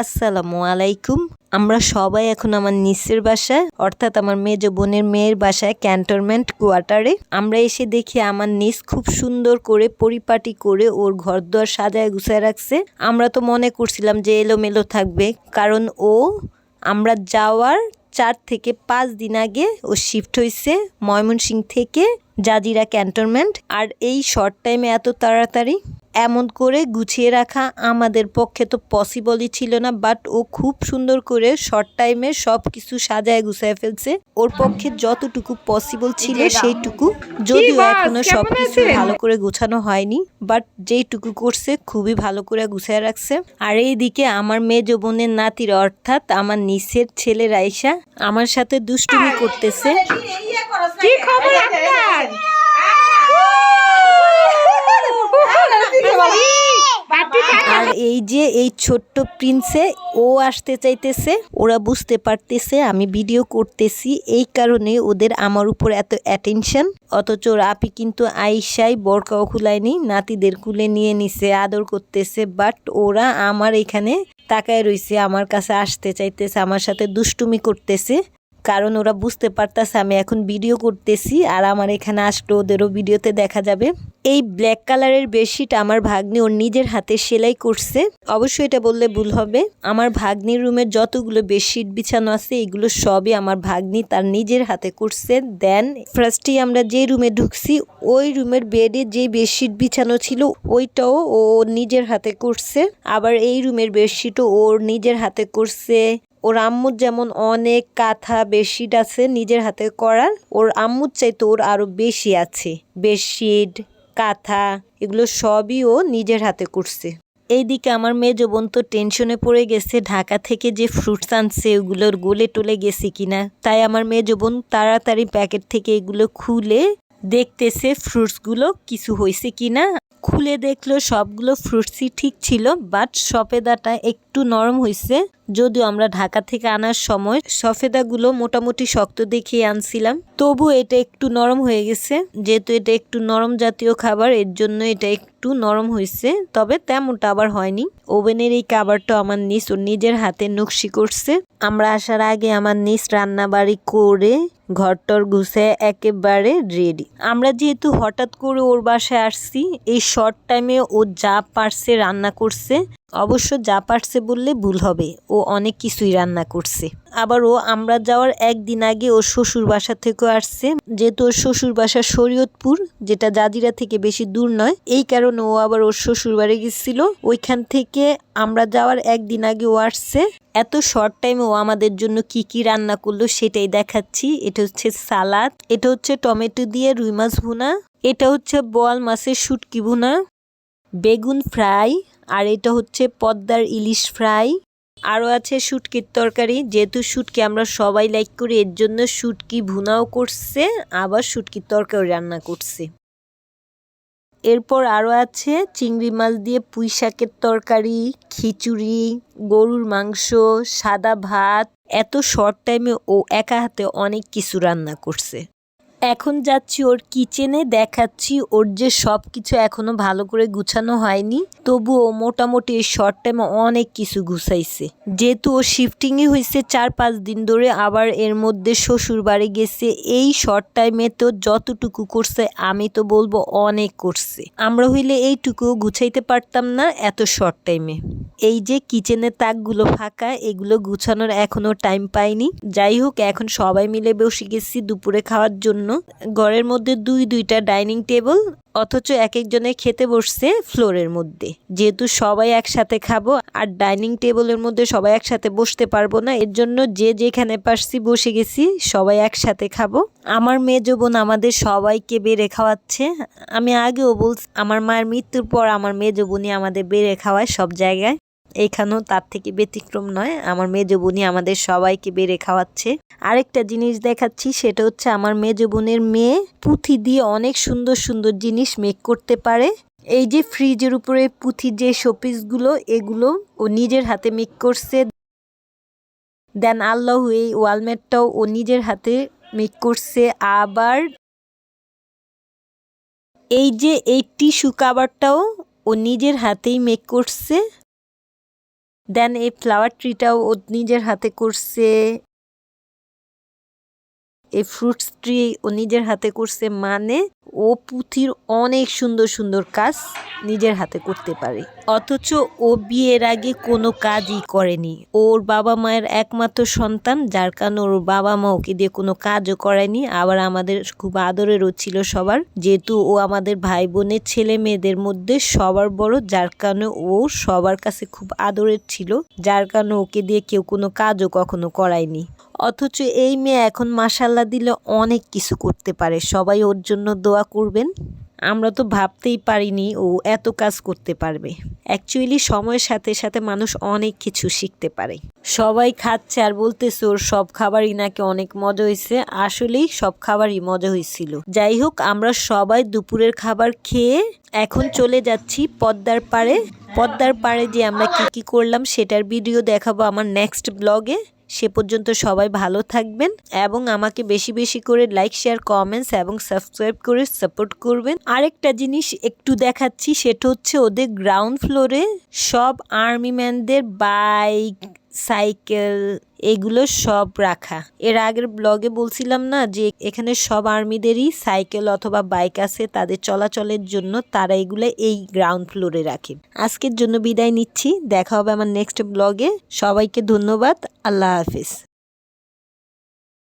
আসসালামু আলাইকুম। আমরা সবাই এখন আমার নিচের বাসায়, অর্থাৎ আমার মেজ বোনের মেয়ের বাসায় ক্যান্টনমেন্ট কোয়ার্টারে। আমরা এসে দেখি আমার নিচ খুব সুন্দর করে পরিপাটি করে ওর ঘর দোয়ার সাজায় গুছায় রাখছে। আমরা তো মনে করছিলাম যে এলোমেলো থাকবে, কারণ ও আমরা যাওয়ার চার থেকে পাঁচ দিন আগে ও শিফট হয়েছে ময়মনসিং থেকে জাজিরা ক্যান্টনমেন্ট। আর এই শর্ট টাইমে এত তাড়াতাড়ি এমন করে গুছিয়ে রাখা আমাদের পক্ষে তো পসিবলই ছিল না বাট ও খুব সুন্দর করে শর্ট টাইমে সব কিছু সাজায় গুছায় ফেলছে। ওর পক্ষে যতটুকু পসিবল ছিল সেইটুকু। যদিও এখনও সব কিছু ভালো করে গোছানো হয়নি বাট যেইটুকু করছে খুবই ভালো করে গুছায় রাখছে। আর এইদিকে আমার মেয়ে বোনের নাতির অর্থাৎ আমার নিচের ছেলে রাইসা আমার সাথে দুষ্টুমি করতেছে। কি খবর আপনার বাটি খান। আর এই যে এই ছোট্ট প্রিন্সে ও আসতে চাইতেছে ওরা বুঝতে পারতেছে আমি ভিডিও করতেছি এই কারণে ওদের আমার উপর এত অ্যাটেনশন অথচ আপি কিন্তু আইসাই বরকাও খুলায়নি নাতিদের কুলে নিয়ে নিছে আদর করতেছে বাট ওরা আমার এখানে তাকায় রইছে আমার কাছে আসতে চাইতেছে আমার সাথে দুষ্টুমি করতেছে। কারণ ওরা বুঝতে পারতেছে আমি এখন ভিডিও করতেছি আর আমার এখানে আসলে ওদেরও ভিডিওতে দেখা যাবে। এই ব্ল্যাক কালারের বেডশিট আমার ভাগ্নি ওর নিজের হাতে সেলাই করছে। অবশ্যই এটা বললে ভুল হবে। আমার ভাগ্নির রুমের যতগুলো বেডশিট বিছানো আছে, এগুলো সবই আমার ভাগ্নি তার নিজের হাতে করছে। দেন ফার্স্টেই আমরা যে রুমে ঢুকছি, ওই রুমের বেডে যে বেডশিট বিছানো ছিল, ওইটাও ও নিজের হাতে করছে। আবার এই রুমের বেডশিটও ওর নিজের হাতে করছে। ওর আম্মুর যেমন অনেক কাঁথা বেডশিট আছে নিজের হাতে করার, ওর আম্মুর চাইতে ওর আরও বেশি আছে। বেডশিট, কাঁথা, এগুলো সবই ও নিজের হাতে করছে। এইদিকে আমার মেয়ে বোন তো টেনশনে পড়ে গেছে, ঢাকা থেকে যে ফ্রুটস আনছে ওগুলোর গোলে টোলে গেছে কিনা। তাই আমার মেয়ে বোন তাড়াতাড়ি প্যাকেট থেকে এগুলো খুলে দেখতেছে ফ্রুটসগুলো কিছু হয়েছে কিনা। খুলে দেখল সবগুলো ফ্রুটসই ঠিক ছিল বাট সফেদাটা একটু নরম হয়েছে যদিও আমরা ঢাকা থেকে আনার সময় সফেদাগুলো মোটামুটি শক্ত দেখিয়ে আনছিলাম। তবু এটা একটু নরম হয়ে গেছে। যেহেতু এটা একটু নরম জাতীয় খাবার, এর জন্য এটা একটু নরম হয়েছে। তবে তেমনটা আবার হয়নি। ওভেনের এই খাবারটা আমার নিজ ওর নিজের হাতে নকশি করছে। আমরা আসার আগে আমার নিজ রান্না বাড়ি করে ঘরটর ঘুষে একেবারে রেডি আমরা যেহেতু হঠাৎ করে ওর বাসায় আসছি, এই শর্ট টাইমে ও যা পারছে রান্না করছে। অবশ্য যা পারছে বললে ভুল হবে, ও অনেক কিছুই রান্না করছে। আবার ও আমরা যাওয়ার একদিন আগে ওর শ্বশুর বাসা থেকেও আসছে, যেহেতু ওর শ্বশুর বাসা শরীয়তপুর, যেটা জাজিরা থেকে বেশি দূর নয়। এই কারণে ও আবার ওর শ্বশুর বাড়ি গেছিল। ওইখান থেকে আমরা যাওয়ার একদিন আগে ও আসছে। এত শর্ট টাইমে ও আমাদের জন্য কি কি রান্না করল সেটাই দেখাচ্ছি। এটা হচ্ছে সালাদ, এটা হচ্ছে টমেটো দিয়ে রুই মাছ ভুনা, এটা হচ্ছে বোয়াল মাছের শুটকি ভুনা, বেগুন ফ্রাই আর এটা হচ্ছে পদ্মার ইলিশ ফ্রাই। আরও আছে শুটকির তরকারি, যেহেতু শুটকি আমরা সবাই লাইক করি, এর জন্য শুটকি ভুনাও করছে, আবার শুটকির তরকারি রান্না করছে। এরপর আরও আছে চিংড়ি মাছ দিয়ে পুঁই শাকের তরকারি, খিচুড়ি, গরুর মাংস, সাদা ভাত। এত শর্ট টাইমে ও একা হাতে অনেক কিছু রান্না করছে। এখন যাচ্ছি ওর কিচেনে, দেখাচ্ছি ওর যে সব কিছু এখনও ভালো করে গুছানো হয়নি। তবু ও মোটামুটি এই শর্ট টাইমে অনেক কিছু গুছাইছে। যেহেতু ও শিফটিংই হয়েছে চার পাঁচ দিন ধরে, আবার এর মধ্যে শ্বশুর বাড়ি গেছে, এই শর্ট টাইমে তো যতটুকু করছে, আমি তো বলব অনেক করছে। আমরা হইলে এইটুকু গুছাইতে পারতাম না এত শর্ট টাইমে এই যে কিচেনের তাকগুলো ফাঁকা, এগুলো গুছানোর এখনও টাইম পাইনি। যাই হোক, এখন সবাই মিলে বসে গেছি দুপুরে খাওয়ার জন্য। ঘরের মধ্যে দুই, দুইটা ডাইনিং টেবিল, অথচ এক একজনে খেতে বসছে ফ্লোরের মধ্যে। যেহেতু সবাই একসাথে খাব, আর ডাইনিং টেবিলের মধ্যে সবাই একসাথে বসতে পারব না, এর জন্য যে যেখানে পারছি বসে গেছি, সবাই একসাথে খাব। আমার মেয়ে বোন আমাদের সবাইকে বেড়ে খাওয়াচ্ছে। আমি আগেও বলছি, আমার মায়ের মৃত্যুর পর আমার মেয়ে বোনই আমাদের বেড়ে খাওয়ায় সব জায়গায়। এইখানেও তার থেকে ব্যতিক্রম নয়। আমার মেজ বোনই আমাদের সবাইকে বেড়ে খাওয়াচ্ছে। আরেকটা জিনিস দেখাচ্ছি, সেটা হচ্ছে আমার মেজ বোনের মেয়ে পুঁথি দিয়ে অনেক সুন্দর সুন্দর জিনিস মেক করতে পারে। এই যে ফ্রিজের উপরে পুঁথি যে শোপিসগুলো এগুলো ও নিজের হাতে মেক করছে। দেন আল্লাহ এই ওয়ালমেটটাও ও নিজের হাতে মেক করছে। আবার এই যে এই টিস্যু কাবারটাও ও নিজের হাতেই মেক করছে। দেন এই ফ্লাওয়ার ট্রিটাও ও নিজের হাতে করছে। এই ফ্রুটস ট্রি ও নিজের হাতে করছে মানে ও পুঁথির অনেক সুন্দর সুন্দর কাজ নিজের হাতে করতে পারে। অথচ ও বিয়ের আগে কোনো কাজই করেনি। ওর বাবা মায়ের একমাত্র সন্তান, যার কারণে ওর বাবা মা ওকে দিয়ে কোনো কাজও করায়নি। আবার আমাদের খুব আদরেরও ছিল সবার। যেহেতু ও আমাদের ভাই বোনের ছেলে মেয়েদের মধ্যে সবার বড়, যার কারণে ও সবার কাছে খুব আদরের ছিল, যার কারণে ওকে দিয়ে কেউ কোনো কাজও কখনো করায়নি। অথচ এই মেয়ে এখন মাসাল্লা দিলে অনেক কিছু করতে পারে। সবাই ওর জন্য দোয়া করবেন। আমরা তো ভাবতেই পারিনি ও এত কাজ করতে পারবে। অ্যাকচুয়ালি সময়ের সাথে সাথে মানুষ অনেক কিছু শিখতে পারে। সবাই খাচ্ছে আর বলতেছে ওর সব খাবারই নাকি অনেক মজা হয়েছে আসলেই সব খাবারই মজা হয়েছিল যাই হোক, আমরা সবাই দুপুরের খাবার খেয়ে এখন চলে যাচ্ছি পদ্মার পাড়ে। পদ্মার পাড়ে যে আমরা কি কি করলাম, সেটার ভিডিও দেখাবো আমার নেক্সট ব্লগে সে পর্যন্ত সবাই ভালো থাকবেন এবং আমাকে বেশি বেশি করে লাইক শেয়ার কমেন্টস এবং সাবস্ক্রাইব করে সাপোর্ট করবেন। আরেকটা জিনিস একটু দেখাচ্ছি, সেটা হচ্ছে ওদের গ্রাউন্ড ফ্লোরে সব আর্মি ম্যানদের বাইক সাইকেল, এগুলো সব রাখা। এর আগের ব্লগে বলছিলাম না যে, এখানে সব আর্মিদেরই সাইকেল অথবা বাইক আছে, তাদের চলাচলের জন্য তারা এগুলো এই গ্রাউন্ড ফ্লোরে রাখে। আজকের জন্য বিদায় নিচ্ছি, দেখা হবে আমার নেক্সট ব্লগে। সবাইকে ধন্যবাদ, আল্লাহ হাফিজ।